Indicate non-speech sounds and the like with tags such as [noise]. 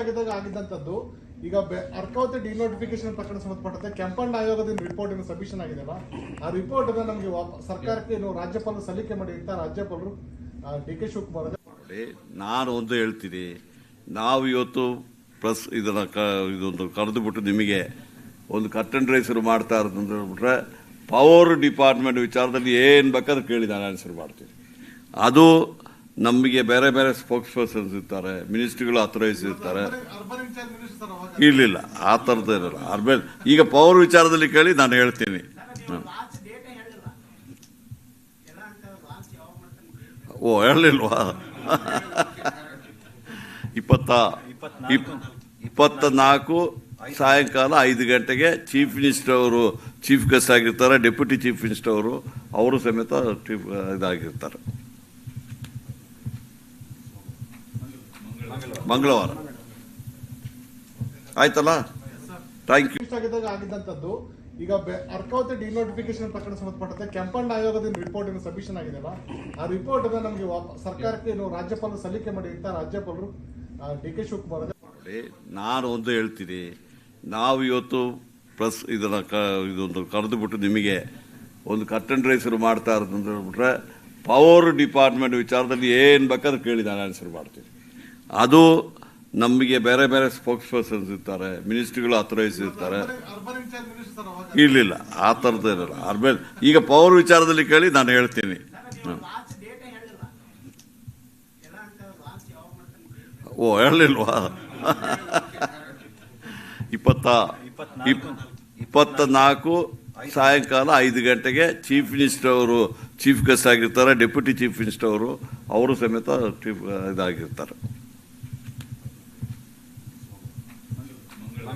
ಆಗಿದ್ದಾಗ ಆಗಿದ್ದಂಥದ್ದು, ಈಗ ಅರ್ಕಾವತಿ ಡಿನೋಟಿಫಿಕೇಶನ್ ಪ್ರಕರಣ ಸಂಬಂಧಪಟ್ಟಂತೆ ಕೆಂಪಂಡ್ ಆಯೋಗದಿಂದ ರಿಪೋರ್ಟ್ ಏನು ಸಬ್ಮಿಷನ್ ಆಗಿದೆಯಲ್ಲ, ಆ ರಿಪೋರ್ಟ್ ಅನ್ನ ನಮಗೆ ಸರ್ಕಾರಕ್ಕೆ ಏನು ರಾಜ್ಯಪಾಲರು ಸಲ್ಲಿಕೆ ಮಾಡಿ ಅಂತ ರಾಜ್ಯಪಾಲರು ಡಿ ಕೆ ಶಿವಕುಮಾರ್ ನಾನು ಒಂದು ಹೇಳ್ತೀನಿ, ನಾವು ಇವತ್ತು ಪ್ಲಸ್ ಇದನ್ನ ಇದೊಂದು ಕರೆದುಬಿಟ್ಟು ನಿಮಗೆ ಒಂದು ಕಟ್ಟನ್ ರೈಸರು ಮಾಡ್ತಾ ಇರೋದಂತ ಹೇಳ್ಬಿಟ್ರೆ ಪವರ್ ಡಿಪಾರ್ಟ್ಮೆಂಟ್ ವಿಚಾರದಲ್ಲಿ ಏನು ಬೇಕಾದ್ರೆ ಕೇಳಿ ನಾನು ಆನ್ಸರ್ ಮಾಡ್ತೀನಿ. ಅದು ನಮಗೆ ಬೇರೆ ಬೇರೆ ಸ್ಪೋಕ್ಸ್ ಪರ್ಸನ್ಸ್ ಇರ್ತಾರೆ ಮಿನಿಸ್ಟ್ರಿಗಳು ಅಥರೈಸ್ ಇರ್ತಾರೆ. ಇರಲಿಲ್ಲ ಆ ಥರದ್ದು ಇರಲ್ಲ. ಅರ್ಬನ್ ಈಗ ಪವರ್ ವಿಚಾರದಲ್ಲಿ ಕೇಳಿ ನಾನು ಹೇಳ್ತೀನಿ. ಓ ಹೇಳಲಿಲ್ವಾ ಇಪ್ಪತ್ತ ಇಪ್- ಇಪ್ಪತ್ತ ನಾಲ್ಕು ಸಾಯಂಕಾಲ ಐದು ಗಂಟೆಗೆ ಚೀಫ್ ಮಿನಿಸ್ಟರ್ ಅವರು ಚೀಫ್ ಗೆಸ್ಟ್ ಆಗಿರ್ತಾರೆ ಡೆಪ್ಯೂಟಿ ಚೀಫ್ ಮಿನಿಸ್ಟರ್ ಅವರು ಅವರು ಸಮೇತ ಚೀಫ್ ಇದಾಗಿರ್ತಾರೆ. ಮಂಗಳವಾರ. ಆಯ್ತಲ್ಲ? ಥ್ಯಾಂಕ್ ಯು ಆಗಿದ್ದಂಥದ್ದು. ಈಗ ಅರ್ಕಾವತಿ ಡಿನೋಟಿಫಿಕೇಶನ್ ಪ್ರಕರಣ ಸಂಬಂಧಪಟ್ಟಂತೆ ಕೆಂಪಣ್ಣ ಆಯೋಗದಿಂದ ರಿಪೋರ್ಟ್ ಏನು ಸಬ್ಮಿಷನ್ ಆಗಿದೆಯಲ್ಲ ಆ ರಿಪೋರ್ಟ್ ಅನ್ನ ನಮಗೆ ಸರ್ಕಾರಕ್ಕೆ ಏನು ರಾಜ್ಯಪಾಲರು ಸಲ್ಲಿಕೆ ಮಾಡಿ ಅಂತ ರಾಜ್ಯಪಾಲರು ಡಿ ಕೆ ಶಿವಕುಮಾರ್ ನಾನು ಒಂದು ಹೇಳ್ತೀನಿ. ನಾವು ಇವತ್ತು ಪ್ಲಸ್ ಇದನ್ನ ಕ ಇದೊಂದು ಕರೆದುಬಿಟ್ಟು ನಿಮಗೆ ಒಂದು ಕಟ್ಟನ್ ರೈಸರು ಮಾಡ್ತಾ ಅಂತ ಹೇಳ್ಬಿಟ್ರೆ ಪವರ್ ಡಿಪಾರ್ಟ್ಮೆಂಟ್ ವಿಚಾರದಲ್ಲಿ ಏನು ಬೇಕಾದ್ರೂ ಕೇಳಿ ನಾನು ಆನ್ಸರ್ ಮಾಡ್ತೀನಿ. ಅದು ನಮಗೆ ಬೇರೆ ಬೇರೆ ಸ್ಪೋಕ್ಸ್ ಪರ್ಸನ್ಸ್ ಇರ್ತಾರೆ ಮಿನಿಸ್ಟ್ರಿಗಳು ಅಥರೈಸ್ ಇರ್ತಾರೆ. Urban in charge minister sir ಅವಾಗ ಇರಲಿಲ್ಲ ಆ ಥರದ ಇರಲ್ಲ. ಅರ್ಬನ್ ಈಗ ಪವರ್ ವಿಚಾರದಲ್ಲಿ ಕೇಳಿ ನಾನು ಹೇಳ್ತೀನಿ. ಓ ಹೇಳಲಿಲ್ವಾ? [laughs] ಇಪ್ಪತ್ತ ಇಪ್- ಇಪ್ಪತ್ತ ನಾಲ್ಕು ಸಾಯಂಕಾಲ ಐದು ಗಂಟೆಗೆ ಚೀಫ್ ಮಿನಿಸ್ಟರ್ ಅವರು ಚೀಫ್ ಗೆಸ್ಟ್ ಆಗಿರ್ತಾರೆ ಡೆಪ್ಯೂಟಿ ಚೀಫ್ ಮಿನಿಸ್ಟರ್ ಅವರು ಅವರು ಸಮೇತ ಚೀಫ್ ಇದಾಗಿರ್ತಾರೆ.